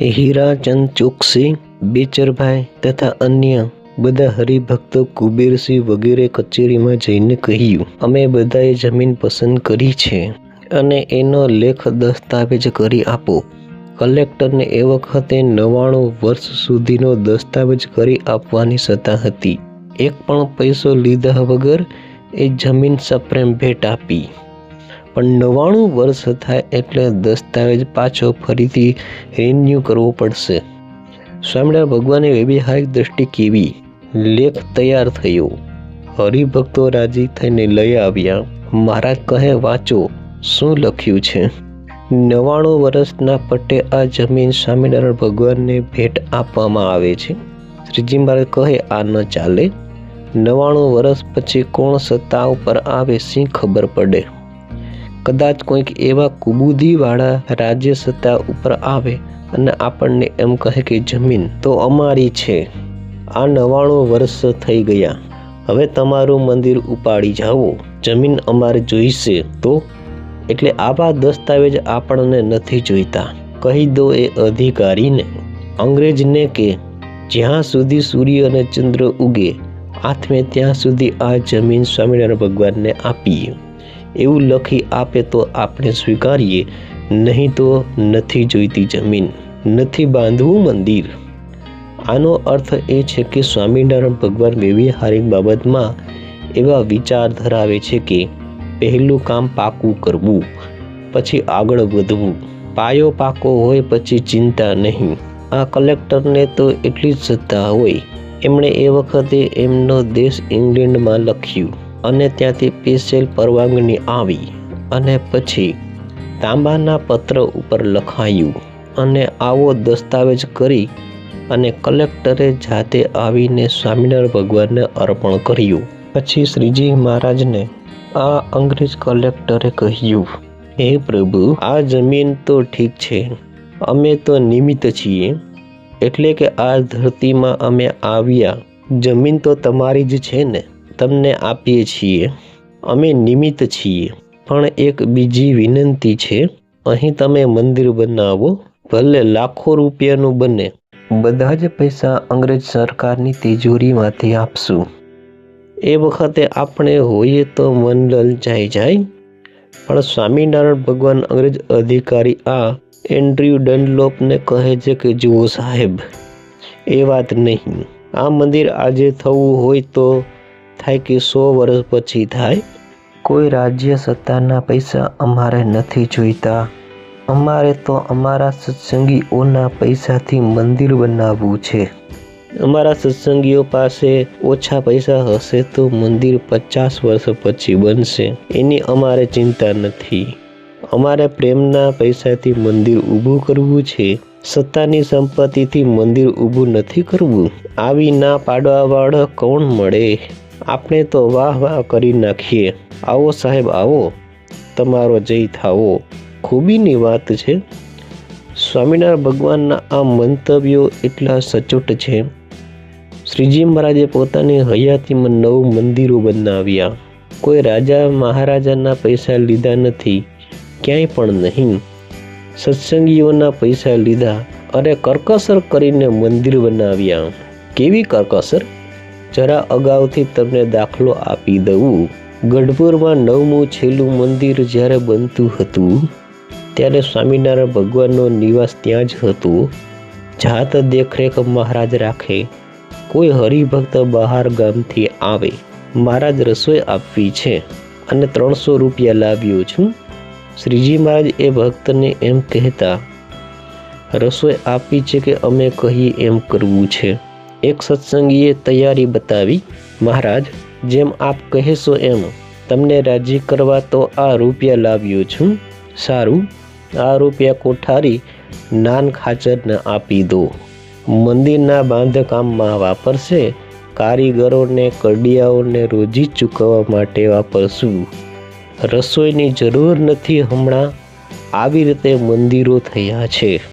હીરાચંદ ચોકસી, બેચરભાઈ તથા અન્ય બધા હરિભક્તો કુબેરસિંહ વગેરે કચેરીમાં જઈને કહ્યું, અમે બધાએ જમીન પસંદ કરી છે અને એનો લેખ દસ્તાવેજ કરી આપો. કલેક્ટરને એ વખતે નવ્વાણું વર્ષ સુધીનો દસ્તાવેજ કરી આપવાની સત્તા હતી. એક પણ પૈસો લીધા વગર એ જમીન સપ્રેમ ભેટ આપી. પણ નવ્વાણું વર્ષ થાય એટલે દસ્તાવેજ પાછો ફરીથી રિન્યૂ કરવો પડશે. સ્વામિનારાયણ ભગવાનની વ્યવહારિક દ્રષ્ટિ કેવી? લેખ તૈયાર થયો. હરિભક્તો રાજી થઈને લઈ આવ્યા. મહારાજ કહે, વાંચો, શું લખ્યું છે? નવ્વાણું વર્ષના પટ્ટે આ જમીન સ્વામિનારાયણ ભગવાનને ભેટ આપવામાં આવે છે. શ્રીજી મહારાજ કહે, આ ન ચાલે. નવ્વાણું વર્ષ પછી કોણ સત્તા ઉપર આવે સી ખબર પડે? કદાચ કોઈક એવા કુબુદીવાળા રાજ્ય સત્તા ઉપર આવે અને આપણને એમ કહે કે જમીન તો અમારી છે. આ નવ્વાણું વર્ષ થઈ ગયા. હવે તમારું મંદિર ઉપાડી જાઓ. જમીન અમારે જોઈશે તો? એટલે આવા દસ્તાવેજ આપણને નથી જોઈતા. કહી દો એ અધિકારીને. અંગ્રેજને કે, જ્યાં સુધી સૂર્ય અને ચંદ્ર ઉગે આથમે ત્યાં સુધી આ જમીન સ્વામિનારાયણ ભગવાનને આપીએ. એવું લખી આપે તો આપણે સ્વીકારીએ, નહીં તો નથી જોઈતી જમીન, નથી બાંધવું મંદિર. આનો અર્થ એ છે કે સ્વામિનારાયણ ભગવાન વ્યવહારિક બાબતમાં એવા વિચાર ધરાવે છે કે પહેલું કામ પાકું કરવું, પછી આગળ વધવું. પાયો પાકો હોય પછી ચિંતા નહીં. આ કલેક્ટરને તો એટલી જ સત્તા હોય. એમણે એ વખતે એમનો દેશ ઇંગ્લેન્ડમાં લખ્યું. અને ત્યાંથી પીસેલ પરવાંગની આવી અને પછી તાંબાના પત્ર ઉપર લખાયું અને આવો દસ્તાવેજ કરી અને કલેક્ટરે જાતે આવીને સ્વામિનારાયણ ભગવાનને અર્પણ કર્યું. પછી શ્રીજી મહારાજને આ અંગ્રેજ કલેક્ટરે કહ્યું, હે પ્રભુ, આ જમીન તો ઠીક છે, અમે તો નિમિત્ત છીએ. એટલે કે આ ધરતીમાં અમે આવ્યા. જમીન તો તમારી જ છે ને? તમને આપીએ છીએ. અમે નિમિત્ત છીએ. પણ એક બીજી વિનંતી છે, અહીં તમે મંદિર બનાવો, ભલે લાખો રૂપિયાનું બને. બધા જ પૈસા અંગ્રેજ સરકારની તિજોરીમાંથી આપશું. એ વખતે આપણે હોઈએ તો મન લલચાઈ જાય. પણ સ્વામિનારાયણ ભગવાન અંગ્રેજ અધિકારી આ એન્ડ્રયુ ડનલોપને કહે છે કે, જુઓ સાહેબ, એ વાત નહીં. આ મંદિર આજે થવું હોય તો થાય કે સો વર્ષ પછી થાય? કોઈ રાજ્ય સત્તાના પૈસા અમારે નથી જોઈતા. અમારે તો અમારા સત્સંગીઓના પૈસાથી મંદિર બનાવવું છે. અમારા સત્સંગીઓ પાસે ઓછા પૈસા હશે તો મંદિર પચાસ વર્ષ પછી બનશે. એની અમારે ચિંતા નથી. અમારે પ્રેમના પૈસાથી મંદિર ઊભું કરવું છે. સત્તાની સંપત્તિથી મંદિર ઊભું નથી કરવું. આવી ના પાડવાવાળો કોણ મળે? આપણે તો વાહ વાહ કરી નાખીએ. આવો સાહેબ, આવો. તમારો જય થાવો. ખૂબીની વાત છે. સ્વામિનારાયણ ભગવાનના આ મંતવ્યો એટલા સચોટ છે. શ્રીજી મહારાજે પોતાની હયાતીમાં નવ મંદિરો બનાવ્યા. કોઈ રાજા મહારાજાના પૈસા લીધા નથી. ક્યાંય પણ નહીં. સત્સંગીઓના પૈસા લીધા. અને કરકસર કરીને મંદિર બનાવ્યા. કેવી કરકસર? જરા અગાઉથી તમને દાખલો આપી દઉં. ગઢપુરમાં નવમું છેલ્લું મંદિર જ્યારે બનતું હતું, ત્યારે સ્વામિનારાયણ ભગવાનનો નિવાસ ત્યાં જ હતો. જાત દેખરેખ મહારાજ રાખે, કોઈ હરિભક્ત બહાર ગામથી આવે, મહારાજ રસોઈ આપવી છે અને ત્રણસો રૂપિયા લાવ્યો છું. શ્રીજી મહારાજ એ ભક્તને એમ કહેતા, રસોઈ આપી છે કે અમે કહીએ એમ કરવું છે? એક સત્સંગીએ તૈયારી બતાવી, મહારાજ, જેમ આપ કહેશો એમ, તમને રાજી કરવા તો આ રૂપિયા લાવ્યો છું. સારું, આ રૂપિયા કોઠારી નાન ખાચરને આપી દો. મંદિરના બાંધકામમાં વાપરશે, કારીગરોને, કડિયાઓને રોજી ચૂકવવા માટે વાપરશું. રસોઈની જરૂર નથી હમણાં. આવી રીતે મંદિરો થયા છે.